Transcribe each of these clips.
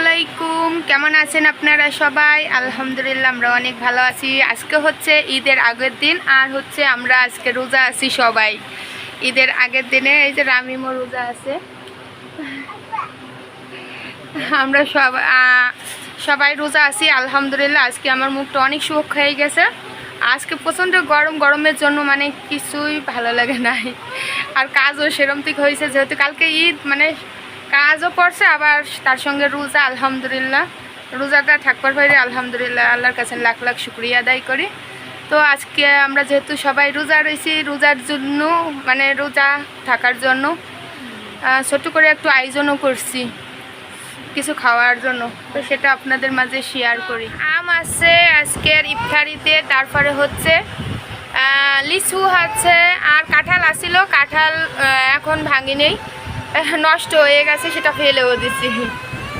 আলাইকুম। কেমন আছেন আপনারা সবাই? আলহামদুলিল্লাহ, আমরা অনেক ভালো আছি। আজকে হচ্ছে ঈদের আগের দিন, আর হচ্ছে আমরা আজকে রোজা আছি সবাই। ঈদের আগের দিনে এই যে রামিমো রোজা আছে। আমরা সব সবাই রোজা আছি, আলহামদুলিল্লাহ। আজকে আমার মুখটা অনেক সুখ হয়ে গেছে। আজকে প্রচণ্ড গরম, গরমের জন্য মানে কিছুই ভালো লাগে নাই। আর কাজও সেরম থেকে হয়েছে, যেহেতু কালকে ঈদ মানে কাজও পড়ছে আবার তার সঙ্গে রোজা, আলহামদুলিল্লাহ। রোজাটা থাকবার পারে আলহামদুলিল্লাহ, আল্লাহর কাছে লাখ লাখ শুক্রিয়া আদায় করি। তো আজকে আমরা যেহেতু সবাই রোজা রয়েছি, রোজার জন্য মানে রোজা থাকার জন্য ছোট্ট করে একটু আয়োজনও করছি, কিছু খাওয়ার জন্য। তো সেটা আপনাদের মাঝে শেয়ার করি। আম আছে আজকের ইফতারিতে, তারপরে হচ্ছে লিচু আছে, আর কাঁঠাল আসিল কাঁঠাল এখন ভাঙি নেই। নষ্ট হয়ে গেছে, সেটা ফেলেও দিছি।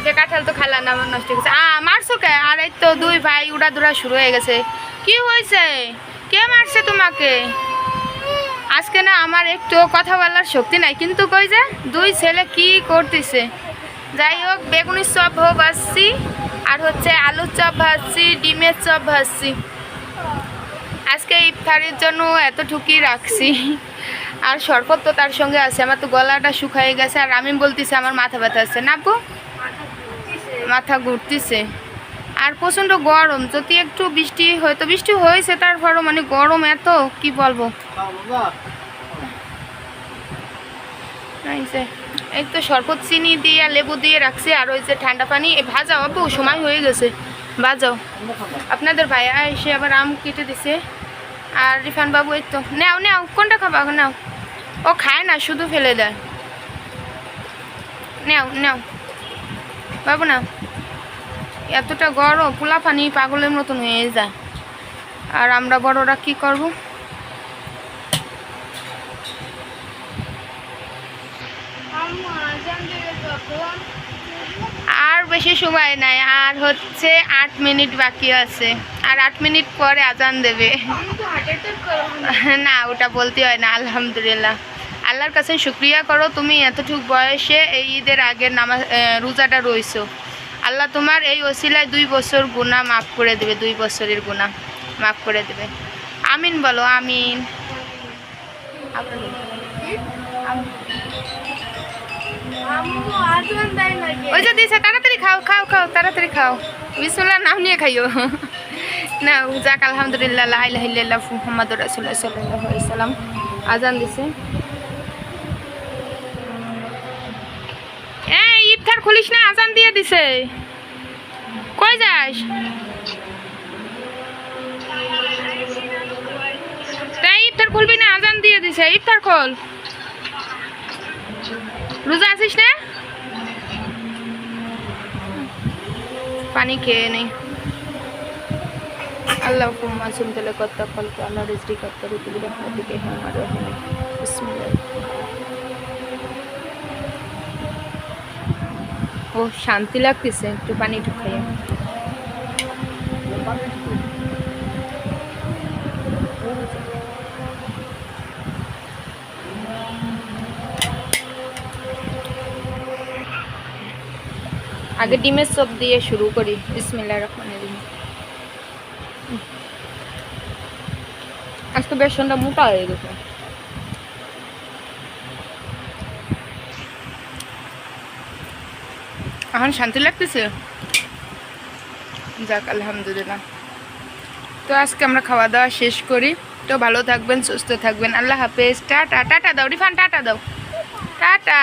সে কাঁঠাল তো খালা না নষ্ট হয়ে গেছে। আ মারছো কে? আর এই তো দুই ভাই উড়া দুরা শুরু হয়ে গেছে। কি হয়েছে? কে মারছে তোমাকে? আজকে না আমার একটু কথা বলার শক্তি নাই, কিন্তু কই যে, দুই ছেলে কি করতেছে? যাই হোক বেগুনের চপ হোক ভাজছি আর হচ্ছে আলুর চপ ভাজছি, ডিমের চপ ভাজছি। আজকে ইফতারির জন্য এতটুকুই রাখছি। আর শরবত তো তার সঙ্গে আছে, আমার তো গলাটা শুকায় গেছে আর আমি বলতেছি আমার মাথা ব্যথা আছে। না আপু? মাথা ঘুরতেছে। আর প্রচণ্ড গরম, যদি একটু বৃষ্টি, হয়তো বৃষ্টি হয়েছে তারপরও মানে গরম এত, কি বলব? এই তো শরবত চিনি দিয়ে আর লেবু দিয়ে রাখছি আর ওই যে ঠান্ডা পানি ভাজাও আপু, সময় হয়ে গেছে বাজাও আপনাদের ভাইয়া এসে আবার আম কেটে দিছে। আর রিফান বাবু এই তো, নেও নেও, কোনটা খাবা? নাও। ও খায় না শুধু ফেলে দেয়। নেও নেও। বাবু নাও। এতটা গরম পোলা পানি পাগলের মতন হয়ে যায়। আর আমরা বড়রা কি করব? আর বেশি সময় নাই আর হচ্ছে আট মিনিট বাকি আছে। আর আট মিনিট পরে আজান দেবে। না ওটা বলতে হয় না আলহামদুলিল্লাহ। আল্লাহর কাছে শুক্রিয়া করো, তুমি এতটুক বয়সে এই ঈদের আগের নামাজ রোজাটা রইছো। আল্লাহ তোমার এই ওসিলায় দুই বছর গুণা মাফ করে দেবে, দুই বছরের গুণা মাফ করে দেবে। আমিন বলো, আমিন। ওই যে দিছে, তাড়াতাড়ি খাও খাও খাও, তাড়াতাড়ি খাও। বিসমুল্লাহ নাম নিয়ে খাইও। না যাক, আলহামদুলিল্লাহ ইল্লাল্লাহ, মুহাম্মাদুর রাসূলুল্লাহ সাল্লাম আজান দিছে। ইফতার খুলিস না, আজান দিয়ে দিছে। কই যাস? তাই ইফতার খুলবি না, আজান দিয়ে দিছে। ইফতার খোল। রোজা আছিস না? পানি খেয়ে নেই আল্লাহ কুম্মা সুমতলে কত্তা ফলকে আল্লাহ রিজরি কত্তা রুতুলি রহমতিকে হেমার রহমে বিসমিল্লাহ। ও শান্তি লাগতেছে, একটু পানি খাইয়ে। আগে ডিমের চপ দিয়ে শুরু করি, বিসমিল্লাহ রহমানির রহিম। আজকে বেসনটা মোটা হয়ে গেছে। এখন শান্তি লাগতেছে? যাক, আলহামদুলিল্লাহ। তো আজকে আমরা খাওয়া দাওয়া শেষ করি। তো ভালো থাকবেন, সুস্থ থাকবেন। আল্লাহ হাফেজ। টাটা টাটা দাও, রিফান, টাটা দাও। টাটা।